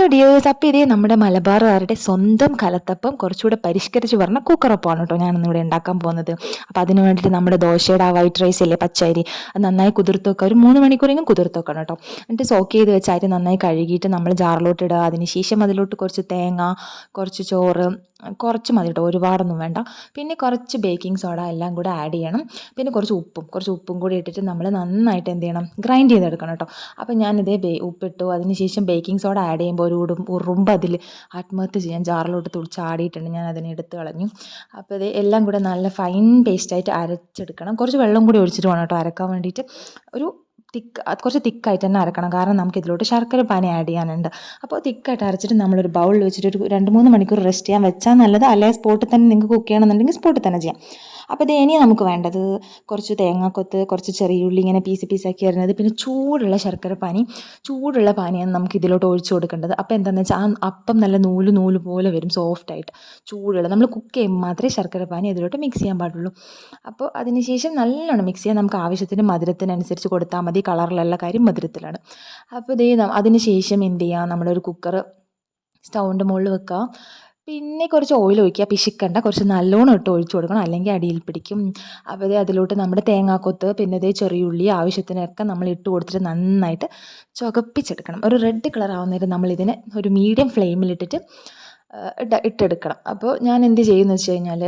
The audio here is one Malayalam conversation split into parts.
ഹലോ ഡിയേഴ്സ് അപ്പോൾ ഇതേ നമ്മുടെ മലബാറുകാരുടെ സ്വന്തം കലത്തപ്പം കുറച്ചുകൂടെ പരിഷ്കരിച്ച് പറഞ്ഞ കുക്കറപ്പമാണ് കേട്ടോ ഞാനിന്നിവിടെ ഉണ്ടാക്കാൻ പോകുന്നത്. അപ്പോൾ അതിന് വേണ്ടിയിട്ട് നമ്മുടെ ദോശയുടെ ആ വൈറ്റ് റൈസ് അല്ലേ പച്ചരി അത് നന്നായി കുതിർത്ത് വെക്കുക ഒരു മൂന്ന് മണിക്കൂറെങ്കിലും കുതിർത്ത് വെക്കണം കേട്ടോ. എന്നിട്ട് സോക്ക് ചെയ്ത് വെച്ച അരി നന്നായി കഴുകിയിട്ട് നമ്മൾ ജാറിലോട്ട് ഇടുക. അതിന് ശേഷം അതിലോട്ട് കുറച്ച് തേങ്ങ കുറച്ച് ചോറ് കുറച്ച് മതി കേട്ടോ ഒരുപാടൊന്നും വേണ്ട. പിന്നെ കുറച്ച് ബേക്കിംഗ് സോഡ എല്ലാം കൂടെ ആഡ് ചെയ്യണം. പിന്നെ കുറച്ച് ഉപ്പും കുറച്ച് ഉപ്പും കൂടി ഇട്ടിട്ട് നമ്മൾ നന്നായിട്ട് എന്ത് ചെയ്യണം? ഗ്രൈൻഡ് ചെയ്തെടുക്കണം കേട്ടോ. അപ്പോൾ ഞാനിതേ ബേ ഉപ്പിട്ടു അതിന് ശേഷം ബേക്കിംഗ് സോഡ ആഡ് ചെയ്യുമ്പോൾ ഒരു ഉടും ഉറുമ്പ് അതിൽ ആത്മഹത്യ ചെയ്യാൻ ജാറിലോട്ട് തുളി ആടിയിട്ടുണ്ട് ഞാൻ അതിനെ എടുത്ത് കളഞ്ഞു. അപ്പോൾ ഇത് എല്ലാം കൂടെ നല്ല ഫൈൻ പേസ്റ്റായിട്ട് അരച്ചെടുക്കണം. കുറച്ച് വെള്ളം കൂടി ഒഴിച്ചിട്ട് വേണം കേട്ടോ അരക്കാൻ വേണ്ടിയിട്ട്. ഒരു തിക്ക് കുറച്ച് തിക്കായിട്ട് തന്നെ അരക്കണം. കാരണം നമുക്ക് ഇതിലോട്ട് ശർക്കര പാനി ആഡ് ചെയ്യാനുണ്ട്. അപ്പോൾ തിക്കായിട്ട് അരച്ചിട്ട് നമ്മളൊരു ബൗളിൽ വെച്ചിട്ട് ഒരു രണ്ട് മൂന്ന് മണിക്കൂർ റെസ്റ്റ് ചെയ്യാൻ വെച്ചാൽ നല്ലത്. അല്ലെങ്കിൽ സ്പോട്ടിൽ തന്നെ നിങ്ങൾക്ക് കുക്ക് ചെയ്യണമെന്നുണ്ടെങ്കിൽ സ്പോട്ടിൽ തന്നെ ചെയ്യാം. അപ്പോൾ ഇത് ഇനിയാണ് നമുക്ക് വേണ്ടത് കുറച്ച് തേങ്ങാക്കൊത്ത് കുറച്ച് ചെറിയ ഉള്ളി ഇങ്ങനെ പീസ് പീസാക്കി വരുന്നത് പിന്നെ ചൂടുള്ള ശർക്കര പാനി ചൂടുള്ള പാനിയാണ് നമുക്ക് ഇതിലോട്ട് ഒഴിച്ചു കൊടുക്കേണ്ടത്. അപ്പോൾ എന്താണെന്ന് വെച്ചാൽ ആ അപ്പം നല്ല നൂൽ നൂൽ പോലെ വരും സോഫ്റ്റായിട്ട് ചൂടുള്ള നമ്മൾ കുക്ക് ചെയ്യുമ്പോൾ മാത്രമേ ശർക്കര പാനി ഇതിലോട്ട് മിക്സ് ചെയ്യാൻ പാടുള്ളൂ. അപ്പോൾ അതിനുശേഷം നല്ലോണം മിക്സ് ചെയ്യാൻ നമുക്ക് ആവശ്യത്തിന് മധുരത്തിനനുസരിച്ച് കൊടുത്താൽ മതി. കളറിലുള്ള കാര്യം മധുരത്തിലാണ്. അപ്പോൾ ഇതേ അതിന് ശേഷം എന്ത് ചെയ്യുക നമ്മളൊരു കുക്കർ സ്റ്റൗവിന്റെ മുകളിൽ വെക്കുക പിന്നെ കുറച്ച് ഓയിൽ ഒഴിക്കുക. പിശിക്കണ്ട. കുറച്ച് നല്ലോണം ഇട്ട് ഒഴിച്ചു കൊടുക്കണം. അല്ലെങ്കിൽ അടിയിൽ പിടിക്കും. അപ്പോൾ അതിലോട്ട് നമ്മുടെ തേങ്ങാക്കൊത്ത് പിന്നെ ഇതേ ചെറിയുള്ളി ആവശ്യത്തിനൊക്കെ നമ്മൾ ഇട്ട് കൊടുത്തിട്ട് നന്നായിട്ട് ചുകപ്പിച്ചെടുക്കണം ഒരു റെഡ് കളർ ആവുന്നേരം നമ്മളിതിനെ ഒരു മീഡിയം ഫ്ലെയിമിലിട്ടിട്ട് ഇട്ട ഇട്ടെടുക്കണം. അപ്പോൾ ഞാൻ എന്ത് ചെയ്യുമെന്ന് വെച്ച് കഴിഞ്ഞാൽ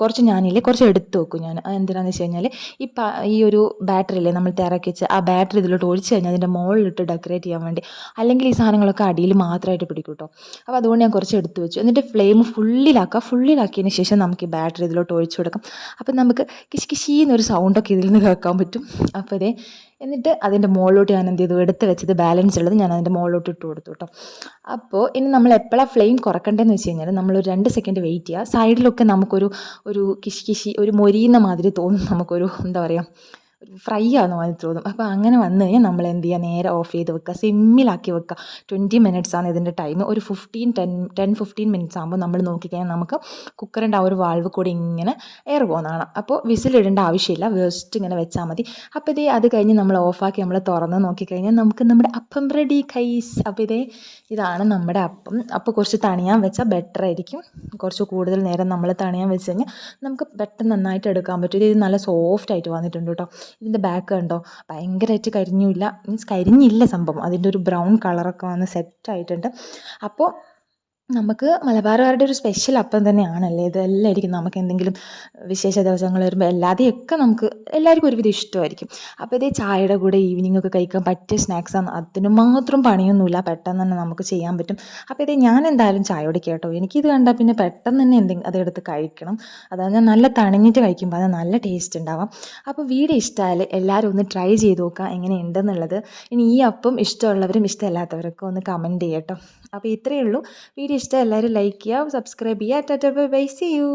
കുറച്ച് ഞാനില്ലേ കുറച്ച് എടുത്ത് വെക്കും ഞാൻ. എന്തിനാന്ന് വെച്ച് കഴിഞ്ഞാൽ ഈ പ ഈ ഒരു ബാറ്ററി ഇല്ലേ നമ്മൾ തിറക്കിച്ച് ആ ബാറ്ററി ഇതിലോട്ട് ഒഴിച്ച് കഴിഞ്ഞാൽ അതിന്റെ മുകളിലിട്ട് ഡെക്കറേറ്റ് ചെയ്യാൻ വേണ്ടി അല്ലെങ്കിൽ ഈ സാധനങ്ങളൊക്കെ അടിയിൽ മാത്രമായിട്ട് പിടിക്കും കേട്ടോ. അപ്പോൾ അതുകൊണ്ട് ഞാൻ കുറച്ച് എടുത്ത് വെച്ചു. എന്നിട്ട് ഫ്ലെയിം ഫുള്ളിലാക്കുക ഫുള്ളിലാക്കിയതിന് ശേഷം നമുക്ക് ഈ ബാറ്ററി ഇതിലോട്ട് ഒഴിച്ചു കൊടുക്കാം. അപ്പോൾ നമുക്ക് കിശ് കിശീന്നൊരു സൗണ്ടൊക്കെ ഇതിൽ നിന്ന് കേൾക്കാൻ പറ്റും. അപ്പോൾ ഇതേ എന്നിട്ട് അതിന്റെ മുകളിലോട്ട് ഞാൻ എന്ത് ചെയ്തു? എടുത്ത് വെച്ചത് ബാലൻസ് ഉള്ളത് ഞാൻ അതിന്റെ മുകളിലോട്ട് ഇട്ട് കൊടുത്തു കേട്ടോ. അപ്പോൾ ഇനി നമ്മൾ എപ്പോഴാണ് ഫ്ലെയിം കുറക്കേണ്ടതെന്ന് വെച്ച് കഴിഞ്ഞാൽ നമ്മളൊരു രണ്ട് സെക്കൻഡ് വെയിറ്റ് ചെയ്യുക സൈഡിലൊക്കെ നമുക്കൊരു ഒരു കിശി കിശി ഒരു മൊരിയുന്ന മാതിരി തോന്നും. നമുക്കൊരു എന്താ പറയുക ഫ്രൈ ആവുന്ന മാതിരി തോന്നും. അപ്പോൾ അങ്ങനെ വന്നു കഴിഞ്ഞാൽ നമ്മൾ എന്ത് ചെയ്യുക? നേരെ ഓഫ് ചെയ്ത് വെക്കുക. സിമ്മിലാക്കി വെക്കുക. ട്വന്റി മിനിറ്റ്സ് ആണ് ഇതിന്റെ ടൈം ഒരു fifteen ten ten fifteen minutes ആകുമ്പോൾ നമ്മൾ നോക്കിക്കഴിഞ്ഞാൽ നമുക്ക് കുക്കറിന്റെ ആ ഒരു വാൾവ് കൂടി ഇങ്ങനെ എയർ പോകുന്നതാണ് അപ്പോൾ വിസിലിടേണ്ട ആവശ്യമില്ല. വേസ്റ്റ് ഇങ്ങനെ വെച്ചാൽ മതി. അപ്പോൾ ഇതേ അത് കഴിഞ്ഞ് നമ്മൾ ഓഫാക്കി നമ്മൾ തുറന്ന് നോക്കിക്കഴിഞ്ഞാൽ നമുക്ക് നമ്മുടെ അപ്പം റെഡി കൈസ് അപ്പോൾ ഇതേ ഇതാണ് നമ്മുടെ അപ്പം. അപ്പോൾ കുറച്ച് തണിയാൻ വെച്ചാൽ ബെറ്റർ ആയിരിക്കും. കുറച്ച് കൂടുതൽ നേരം നമ്മൾ തണിയാൻ വെച്ച് കഴിഞ്ഞാൽ നമുക്ക് പെട്ടെന്ന് നന്നായിട്ട് എടുക്കാൻ പറ്റും. ഇത് നല്ല സോഫ്റ്റ് ആയിട്ട് വന്നിട്ടുണ്ട് കേട്ടോ. ഇതിന്റെ ബാക്ക് കണ്ടോ? ഭയങ്കരമായിട്ട് കരിഞ്ഞില്ല മീൻസ് കരിഞ്ഞില്ല സംഭവം. അതിന്റെ ഒരു ബ്രൗൺ കളറൊക്കെ വന്ന് സെറ്റായിട്ടുണ്ട് അപ്പോൾ നമുക്ക് മലബാറുകാരുടെ ഒരു സ്പെഷ്യൽ അപ്പം തന്നെയാണല്ലേ? ഇത് എല്ലായിരിക്കും നമുക്ക് എന്തെങ്കിലും വിശേഷ ദിവസങ്ങൾ വരുമ്പോൾ എല്ലാതെയൊക്കെ നമുക്ക് എല്ലാവർക്കും ഒരുവിധം ഇഷ്ടമായിരിക്കും. അപ്പോൾ ഇതേ ചായയുടെ കൂടെ ഈവനിങ് ഒക്കെ കഴിക്കാൻ പറ്റിയ സ്നാക്സാണ് അതിന് മാത്രം പണിയൊന്നുമില്ല. പെട്ടെന്ന് തന്നെ നമുക്ക് ചെയ്യാൻ പറ്റും. അപ്പോൾ ഇതേ ഞാൻ എന്തായാലും ചായ കുടിക്കുക കേട്ടോ. എനിക്കിത് കണ്ടാൽ പിന്നെ പെട്ടെന്ന് തന്നെ എന്തെങ്കിലും അതെടുത്ത് കഴിക്കണം. അതായത് ഞാൻ നല്ല തണിഞ്ഞിട്ട് കഴിക്കുമ്പോൾ അത് നല്ല ടേസ്റ്റ് ഉണ്ടാവാം. അപ്പോൾ വീഡിയോ ഇഷ്ടമായാൽ എല്ലാവരും ഒന്ന് ട്രൈ ചെയ്ത് നോക്കുക എങ്ങനെയുണ്ടെന്നുള്ളത്. ഇനി ഈ അപ്പം ഇഷ്ടമുള്ളവരും ഇഷ്ടമല്ലാത്തവരൊക്കെ ഒന്ന് കമന്റ് ചെയ്യട്ടോ. അപ്പോൾ ഇത്രയേ ഉള്ളൂ. വീഡിയോ ഇഷ്ടം എല്ലാവരും ലൈക്ക് ചെയ്യുക സബ്സ്ക്രൈബ് ചെയ്യുക. Tata bye bye see you